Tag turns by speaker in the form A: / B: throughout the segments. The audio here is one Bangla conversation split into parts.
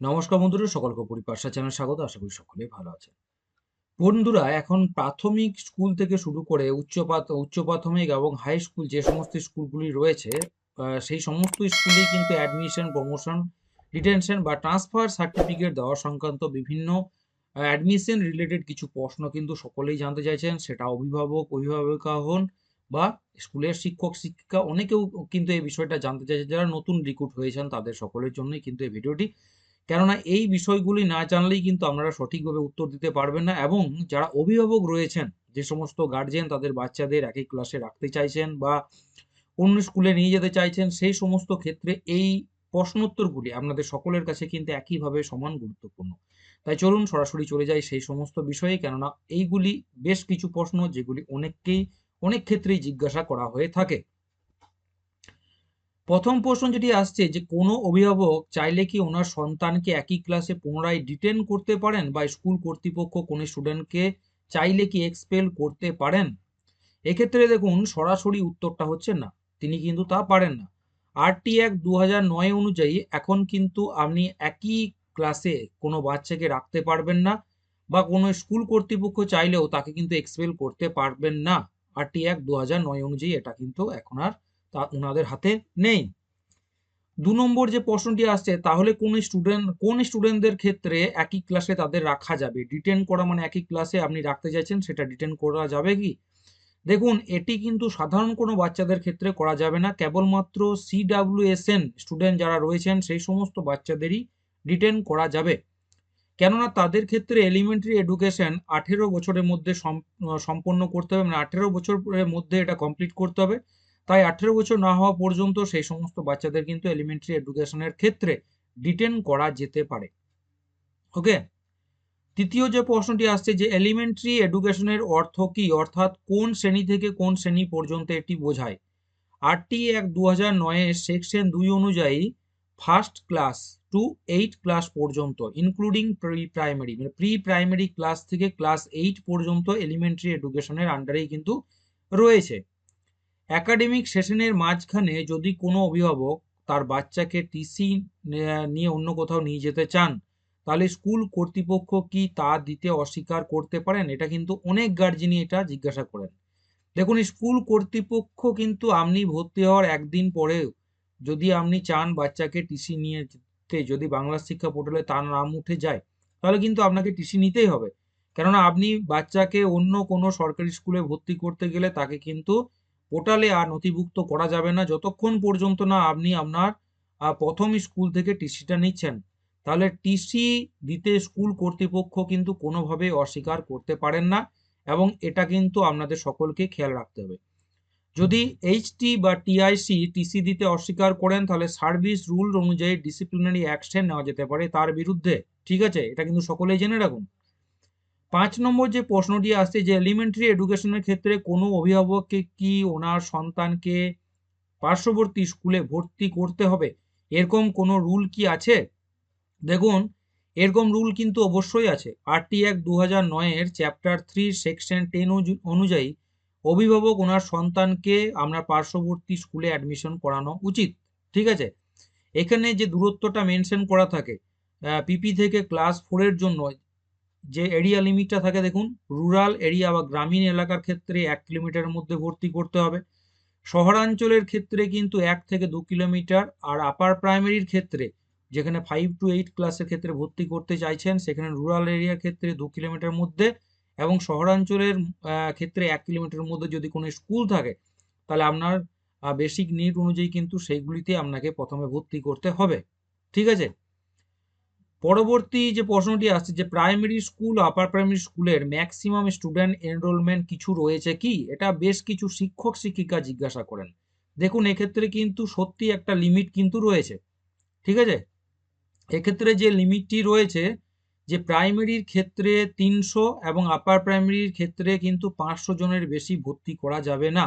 A: নমস্কার বন্ধুরা, সকলকে পরিপাশা চ্যানেল স্বাগত, আশা করি সকলেই ভালো আছেন। বন্ধুরা, এখন প্রাথমিক স্কুল থেকে শুরু করে উচ্চ উচ্চ প্রাথমিক এবং হাই স্কুল যে সমস্ত স্কুলগুলি রয়েছে সেই সমস্ত স্কুলেই কিন্তু অ্যাডমিশন প্রমোশন ডিটেনশন বা ট্রান্সফার সার্টিফিকেট দেওয়া সংক্রান্ত বিভিন্ন অ্যাডমিশন রিলেটেড কিছু প্রশ্ন কিন্তু সকলেই জানতে চাইছেন। সেটা অভিভাবক, অভিভাবিকা হন বা স্কুলের শিক্ষক, শিক্ষিকা, অনেকেও কিন্তু এই বিষয়টা জানতে চাইছে যারা নতুন রিক্রুট হয়েছেন, তাদের সকলের জন্যই কিন্তু এই ভিডিওটি কেননা এই বিষয়গুলি না জানলেই কিন্তু আপনারা সঠিকভাবে উত্তর দিতে পারবেন না এবং যারা অভিভাবক রয়েছেন, যে সমস্ত গার্জেন তাদের বাচ্চাদের একই ক্লাসে রাখতে চাইছেন বা অন্য স্কুলে নিয়ে যেতে চাইছেন, সেই সমস্ত ক্ষেত্রে এই প্রশ্নোত্তরগুলি আপনাদের সকলের কাছে কিন্তু একইভাবে সমান গুরুত্বপূর্ণ। তাই চলুন সরাসরি চলে যাই সেই সমস্ত বিষয়ে, কেননা এইগুলি বেশ কিছু প্রশ্ন যেগুলি অনেককেই, অনেক ক্ষেত্রেই জিজ্ঞাসা করা হয়ে থাকে। প্রথম প্রশ্ন যেটি আসছে যে, কোনো অভিভাবক চাইলে কি ওনার সন্তানকে একই ক্লাসে পুনরায় ডিটেন করতে পারেন বা স্কুল কর্তৃপক্ষ কোনো স্টুডেন্টকে চাইলে কি এক্সপেল করতে পারেন? এক্ষেত্রে দেখুন, সরাসরি উত্তরটা হচ্ছে না। তিনি কিন্তু তা পারেন না। আরটি এক দু হাজার নয় অনুযায়ী এখন কিন্তু আপনি একই ক্লাসে কোনো বাচ্চাকে রাখতে পারবেন না বা কোনো স্কুল কর্তৃপক্ষ চাইলেও তাকে কিন্তু এক্সপেল করতে পারবেন না। আরটি এক দু হাজার নয় অনুযায়ী এটা কিন্তু এখন আর তা ওনাদের হাতে নেই। দু নম্বর যে প্রশ্নটি আসছে, তাহলে কোন স্টুডেন্ট কোন স্টুডেন্টদের ক্ষেত্রে একই ক্লাসে তাদের রাখা যাবে? ডিটেন করা মানে একই ক্লাসে আপনি রাখতে চাইছেন, সেটা ডিটেন করা যাবে কি? দেখুন, এটি কিন্তু সাধারণ কোনো বাচ্চাদের ক্ষেত্রে করা যাবে না। কেবলমাত্র সিডাব্লিউএসএন স্টুডেন্ট যারা রয়েছেন, সেই সমস্ত বাচ্চাদেরই ডিটেন করা যাবে। কেননা তাদের ক্ষেত্রে এলিমেন্টারি এডুকেশন আঠেরো বছরের মধ্যে সম্পন্ন করতে হবে। মানে আঠেরো বছরের মধ্যে এটা কমপ্লিট করতে হবে। তাই আঠেরো বছর না হওয়া পর্যন্ত সেই সমস্ত বাচ্চাদের কিন্তু এলিমেন্টারি এডুকেশনের ক্ষেত্রে ডিটেন করা যেতে পারে। ওকে তৃতীয় যে প্রশ্নটি আসছে যে এলিমেন্টারি এডুকেশনের অর্থ কি? অর্থাৎ কোন শ্রেণি থেকে কোন শ্রেণি পর্যন্ত এটি বোঝায়? আরটি এক দু হাজার নয়ের সেকশন দুই অনুযায়ী first class to eight class পর্যন্ত ইনক্লুডিং প্রি প্রাইমারি মানে প্রি প্রাইমারি ক্লাস থেকে ক্লাস এইট পর্যন্ত এলিমেন্টারি এডুকেশনের আন্ডারেই কিন্তু রয়েছে। একাডেমিক সেশনের মাঝখানে যদি কোনো অভিভাবক তার বাচ্চাকে টিসি নিয়ে অন্য কোথাও নিয়ে যেতে চান, তাহলে স্কুল কর্তৃপক্ষ কি তা দিতে অস্বীকার করতে পারেন? এটা কিন্তু অনেক গার্জেনই এটা জিজ্ঞাসা করেন। দেখুন স্কুল কর্তৃপক্ষ কিন্তু আপনি ভর্তি হওয়ার একদিন পরেও যদি আপনি চান বাচ্চাকে টিসি নিয়ে যেতে যদি বাংলা শিক্ষা পোর্টালে তার নাম উঠে যায়, তাহলে কিন্তু আপনাকে টিসি নিতেই হবে। কেননা আপনি বাচ্চাকে অন্য কোনো সরকারি স্কুলে ভর্তি করতে গেলে তাকে কিন্তু পোর্টালে আর নথিভুক্ত করা যাবে না। যতক্ষণ পর্যন্ত না আপনি আপনার প্রথম স্কুল থেকে টিসিটা নিচ্ছেন, তাহলে টিসি দিতে স্কুল কর্তৃপক্ষ কিন্তু কোনোভাবে অস্বীকার করতে পারেন না এবং এটা কিন্তু আপনাদের সকলকে খেয়াল রাখতে হবে। যদি এইচটি বা টিআইসি টিসি দিতে অস্বীকার করেন, তাহলে সার্ভিস রুল অনুযায়ী ডিসিপ্লিনারি অ্যাকশন নেওয়া যেতে পারে তার বিরুদ্ধে। ঠিক আছে? এটা কিন্তু সকলেই জেনে রাখুন। পাঁচ নম্বর যে প্রশ্নটি আসছে যে এলিমেন্টারি এডুকেশনের ক্ষেত্রে কোনো অভিভাবককে কি ওনার সন্তানকে পার্শ্ববর্তী স্কুলে ভর্তি করতে হবে? এরকম কোনো রুল কি আছে? দেখুন, এরকম রুল কিন্তু অবশ্যই আছে। আরটি এক দু হাজার নয়ের চ্যাপ্টার থ্রি সেকশন টেন অনুযায়ী অভিভাবক ওনার সন্তানকে আমরা পার্শ্ববর্তী স্কুলে অ্যাডমিশন করানো উচিত। ঠিক আছে? এখানে যে দূরত্বটা মেনশন করা থাকে পিপি থেকে ক্লাস ফোরের জন্য যে এরিয়া লিমিটটা থাকে দেখুন রুরাল এরিয়া বা গ্রামীণ এলাকার ক্ষেত্রে এক কিলোমিটারের মধ্যে ভর্তি করতে হবে। শহরাঞ্চলের ক্ষেত্রে কিন্তু এক থেকে দু কিলোমিটার আর আপার প্রাইমারির ক্ষেত্রে, যেখানে ফাইভ টু এইট ক্লাসের ক্ষেত্রে ভর্তি করতে চাইছেন, সেখানে রুরাল এরিয়ার ক্ষেত্রে দু কিলোমিটার মধ্যে এবং শহরাঞ্চলের ক্ষেত্রে এক কিলোমিটারের মধ্যে যদি কোনো স্কুল থাকে, তাহলে আপনার বেসিক নিড অনুযায়ী কিন্তু সেইগুলিতে আপনাকে প্রথমে ভর্তি করতে হবে। ঠিক আছে? পরবর্তী যে প্রশ্নটি আসছে যে প্রাইমারি স্কুল আপার প্রাইমারি স্কুলের ম্যাক্সিমাম স্টুডেন্ট এনরোলমেন্ট কিছু রয়েছে কি? এটা বেশ কিছু শিক্ষক, শিক্ষিকা জিজ্ঞাসা করেন। দেখুন, এক্ষেত্রে কিন্তু সত্যি একটা লিমিট কিন্তু রয়েছে। ঠিক আছে? এক্ষেত্রে যে লিমিটটি রয়েছে, যে প্রাইমারির ক্ষেত্রে তিনশো এবং আপার প্রাইমারির ক্ষেত্রে কিন্তু পাঁচশো জনের বেশি ভর্তি করা যাবে না।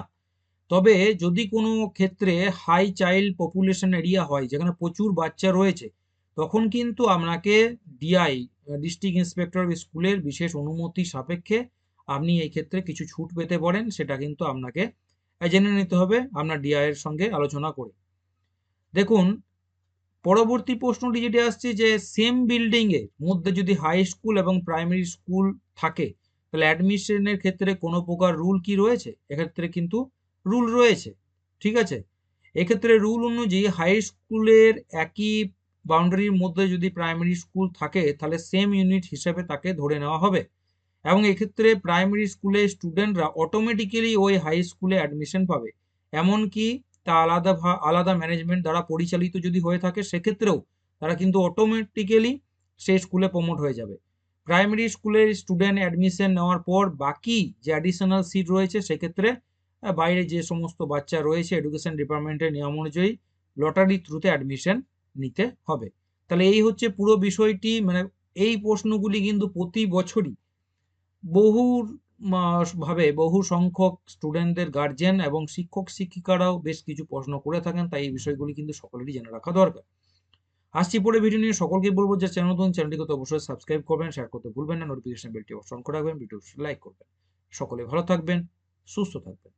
A: তবে যদি কোনো ক্ষেত্রে হাই চাইল্ড পপুলেশন এরিয়া হয়, যেখানে প্রচুর বাচ্চা রয়েছে তখন কিন্তু আপনাকে ডিআই ডিস্ট্রিক্ট ইন্সপেক্টর স্কুলের বিশেষ অনুমতি সাপেক্ষে আপনি এই ক্ষেত্রে কিছু ছুট পেতে পারেন, সেটা কিন্তু আপনাকে জেনে নিতে হবে, আপনার ডিআই এর সঙ্গে আলোচনা করে। দেখুন, পরবর্তী প্রশ্নটি যেটি আসছে যে সেম বিল্ডিং এর মধ্যে যদি হাই স্কুল এবং প্রাইমারি স্কুল থাকে, তাহলে অ্যাডমিশনের ক্ষেত্রে কোনো প্রকার রুল কি রয়েছে? এক্ষেত্রে কিন্তু রুল রয়েছে, ঠিক আছে? এক্ষেত্রে রুল অনুযায়ী হাই স্কুলের একই বাউন্ডারির মধ্যে যদি প্রাইমারি স্কুল থাকে, তাহলে সেম ইউনিট হিসেবে তাকে ধরে নেওয়া হবে। এবং এক্ষেত্রে প্রাইমারি স্কুলের স্টুডেন্টরা অটোমেটিক্যালি ওই হাই স্কুলে অ্যাডমিশন পাবে। এমনকি তা আলাদা আলাদা ম্যানেজমেন্ট দ্বারা পরিচালিত যদি হয়ে থাকে, সেক্ষেত্রেও তারা কিন্তু অটোমেটিক্যালি সেই স্কুলে প্রমোট হয়ে যাবে। প্রাইমারি স্কুলের স্টুডেন্ট অ্যাডমিশন নেওয়ার পর বাকি যে অ্যাডিশনাল সিট রয়েছে, সেক্ষেত্রে বাইরে যে সমস্ত বাচ্চা রয়েছে এডুকেশন ডিপার্টমেন্টের নিয়ম অনুযায়ী লটারি থ্রুতে অ্যাডমিশন নিতে হবে। তাহলে এই হচ্ছে পুরো বিষয়টি মানে এই প্রশ্নগুলি কিন্তু প্রতি বছরই বহু ভাবে বহু সংখ্যক স্টুডেন্টদের গার্জেন এবং শিক্ষক, শিক্ষিকারাও বেশ কিছু প্রশ্ন করে থাকেন, তাই এই বিষয়গুলি কিন্তু সকলেরই জেনে রাখা দরকার। আসছি পরে ভিডিও নিয়ে, সকলকে বলব যে চ্যানেল নতুন চ্যানেলটিকে তো অবশ্যই সাবস্ক্রাইব করবেন শেয়ার করতে ভুলবেন না নোটিফিকেশন বেলটি অপশন করে রাখবেন ভিডিও লাইক করবেন। সকলে ভালো থাকবেন, সুস্থ থাকবেন।